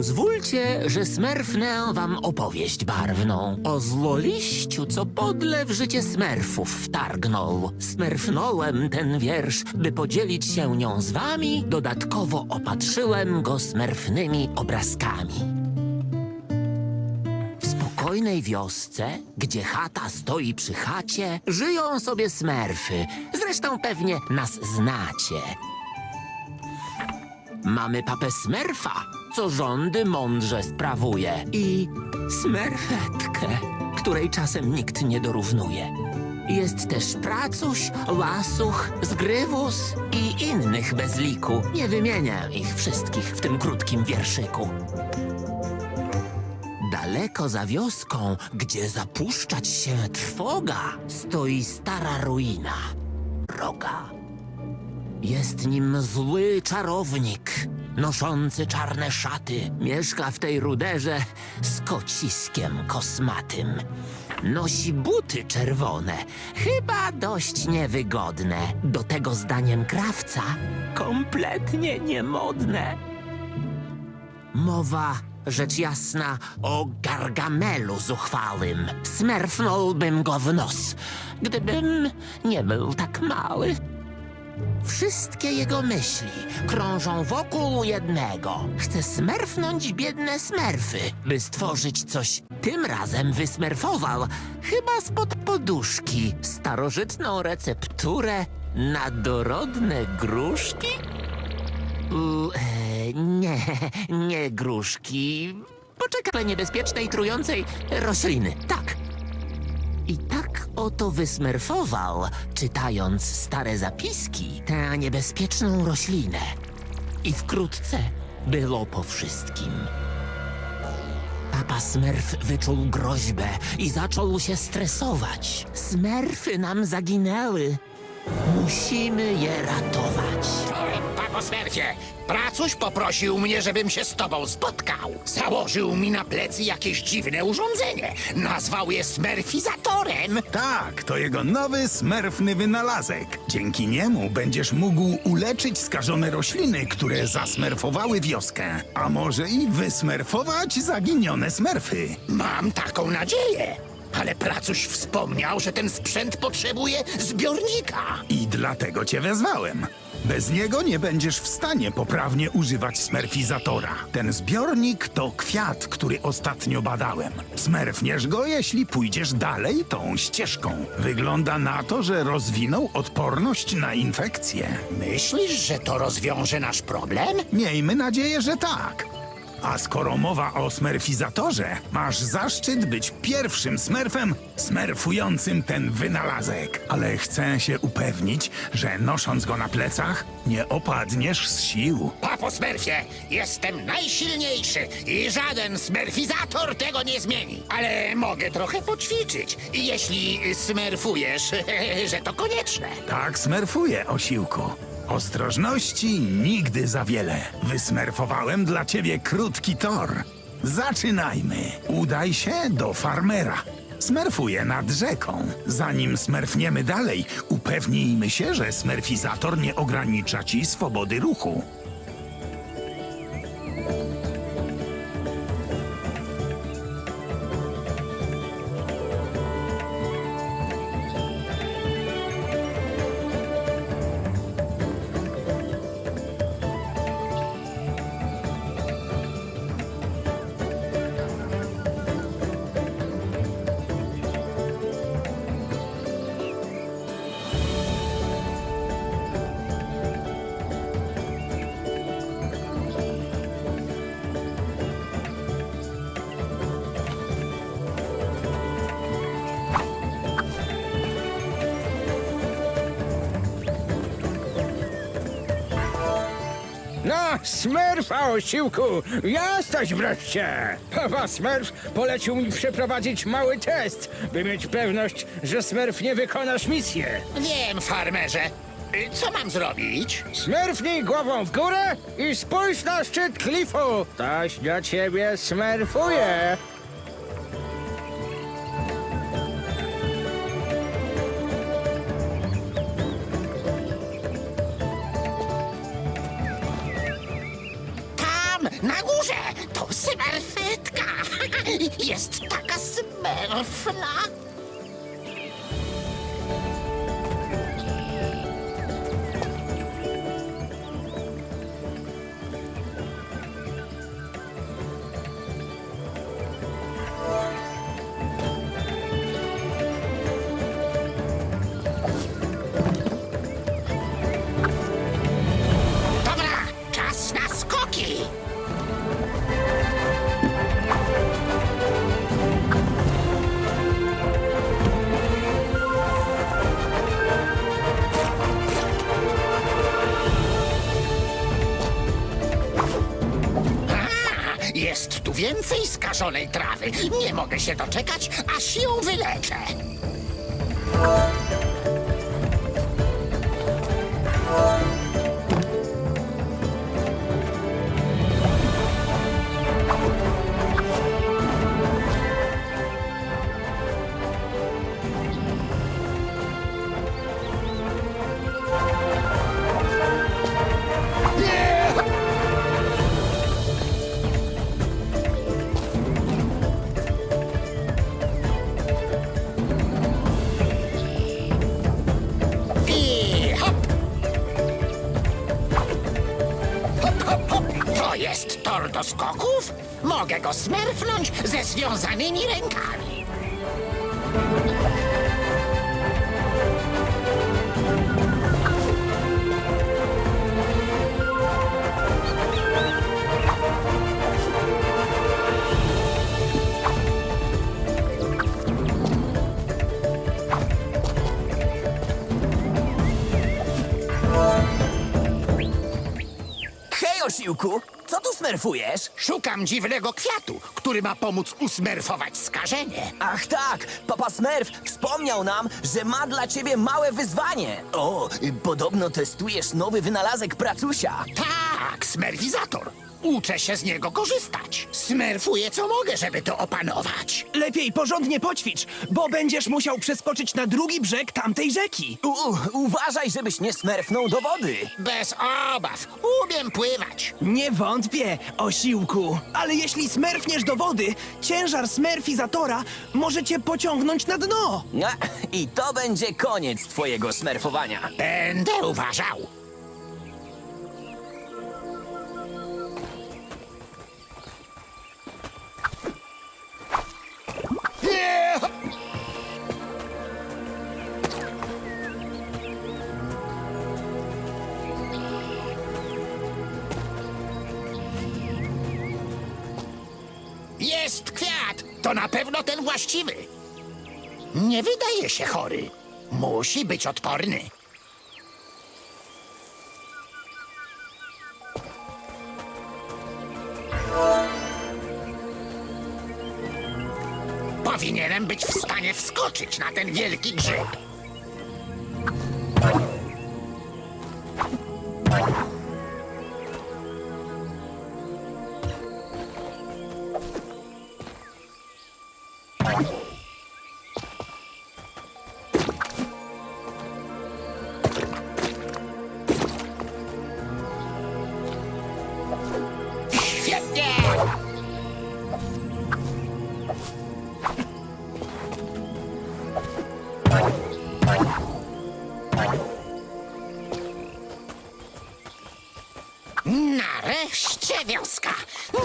Pozwólcie, że smerfnę wam opowieść barwną o złoliściu, co podle w życie smerfów wtargnął. Smerfnąłem ten wiersz, by podzielić się nią z wami, dodatkowo opatrzyłem go smerfnymi obrazkami. W spokojnej wiosce, gdzie chata stoi przy chacie, żyją sobie smerfy. Zresztą pewnie nas znacie. Mamy papę Smerfa, co rządy mądrze sprawuje. I Smerfetkę, której czasem nikt nie dorównuje. Jest też Pracuś, Lasuch, Zgrywus i innych bez liku. Nie wymienię ich wszystkich w tym krótkim wierszyku. Daleko za wioską, gdzie zapuszczać się trwoga, stoi stara ruina. Roga. Jest nim zły czarownik, noszący czarne szaty. Mieszka w tej ruderze z kociskiem kosmatym. Nosi buty czerwone, chyba dość niewygodne. Do tego zdaniem krawca kompletnie niemodne. Mowa, rzecz jasna, o Gargamelu zuchwałym. Smerfnąłbym go w nos, gdybym nie był tak mały. Wszystkie jego myśli krążą wokół jednego. Chce smerfnąć biedne smerfy, by stworzyć coś. Tym razem wysmerfował, chyba spod poduszki, starożytną recepturę na dorodne gruszki? U, e, nie, nie gruszki. Poczekaj, niebezpiecznej, trującej rośliny. Tak. Oto wysmerfował, czytając stare zapiski, tę niebezpieczną roślinę. I wkrótce było po wszystkim. Papa Smerf wyczuł groźbę i zaczął się stresować. Smerfy nam zaginęły. Musimy je ratować. Papo Smerfie, pracuś poprosił mnie, żebym się z tobą spotkał. Założył mi na plecy jakieś dziwne urządzenie. Nazwał je smerfizatorem. Tak, to jego nowy smerfny wynalazek. Dzięki niemu będziesz mógł uleczyć skażone rośliny, które zasmerfowały wioskę. A może i wysmerfować zaginione smerfy. Mam taką nadzieję. Ale pracuś wspomniał, że ten sprzęt potrzebuje zbiornika. I dlatego cię wezwałem. Bez niego nie będziesz w stanie poprawnie używać smerfizatora. Ten zbiornik to kwiat, który ostatnio badałem. Smerfniesz go, jeśli pójdziesz dalej tą ścieżką. Wygląda na to, że rozwinął odporność na infekcje. Myślisz, że to rozwiąże nasz problem? Miejmy nadzieję, że tak. A skoro mowa o smerfizatorze, masz zaszczyt być pierwszym smerfem smerfującym ten wynalazek. Ale chcę się upewnić, że nosząc go na plecach, nie opadniesz z sił. Papo Smerfie, jestem najsilniejszy i żaden smerfizator tego nie zmieni. Ale mogę trochę poćwiczyć, jeśli smerfujesz, że to konieczne. Tak smerfuję, osiłku. Ostrożności nigdy za wiele. Wysmerfowałem dla ciebie krótki tor. Zaczynajmy. Udaj się do farmera. Smerfuję nad rzeką. Zanim smerfniemy dalej, upewnijmy się, że smerfizator nie ogranicza ci swobody ruchu. Smurfa, osiłku! Jesteś wreszcie! Papa Smurf polecił mi przeprowadzić mały test, by mieć pewność, że Smurf nie wykonasz misję. Wiem, farmerze. Y, Co mam zrobić? Smurfnij głową w górę i spójrz na szczyt klifu! Toś dla ciebie smerfuje! Jest taka smerfna! Skażonej trawy. Nie mogę się doczekać, aż ją wyleczę. I jest tor do skoków? Mogę go smerfnąć ze związanymi rękami. Hej! Co tu smerfujesz? Szukam dziwnego kwiatu, który ma pomóc usmerfować skażenie. Ach tak, papa Smurf wspomniał nam, że ma dla ciebie małe wyzwanie. O, y, podobno testujesz nowy wynalazek pracusia. Tak, smerfizator. Uczę się z niego korzystać. Smerfuję co mogę, żeby to opanować. Lepiej porządnie poćwicz, bo będziesz musiał przeskoczyć na drugi brzeg tamtej rzeki. U, uważaj, żebyś nie smerfnął do wody. Bez obaw, umiem pływać. Nie wątpię, osiłku. Ale jeśli smerfniesz do wody, ciężar smerfizatora może cię pociągnąć na dno. A, I to będzie koniec twojego smerfowania. Będę uważał. Jest kwiat! To na pewno ten właściwy. Nie wydaje się chory. Musi być odporny. Powinienem być w stanie wskoczyć na ten wielki grzyb. Nareszcie wioska!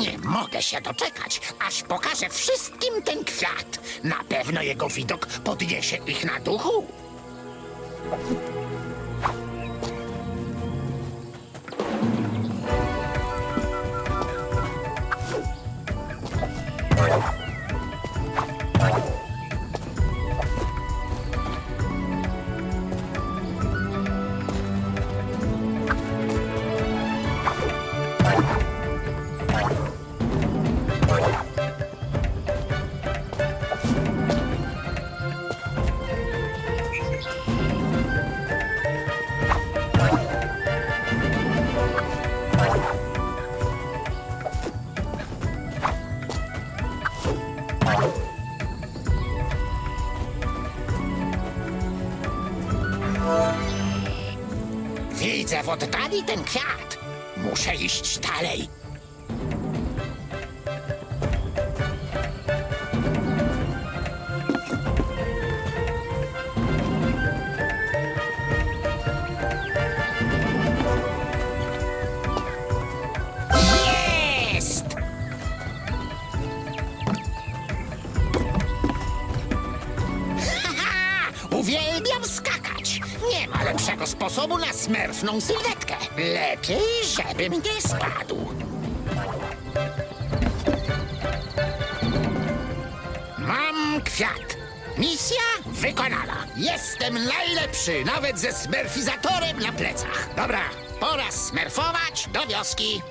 Nie mogę się doczekać, aż pokażę wszystkim ten kwiat. Na pewno jego widok podniesie ich na duchu. Oddali ten kwiat. Muszę iść dalej. Sposobu na smerfną sylwetkę. Lepiej, żebym nie spadł. Mam kwiat. Misja wykonana. Jestem najlepszy, nawet ze smerfizatorem na plecach. Dobra, pora smerfować do wioski.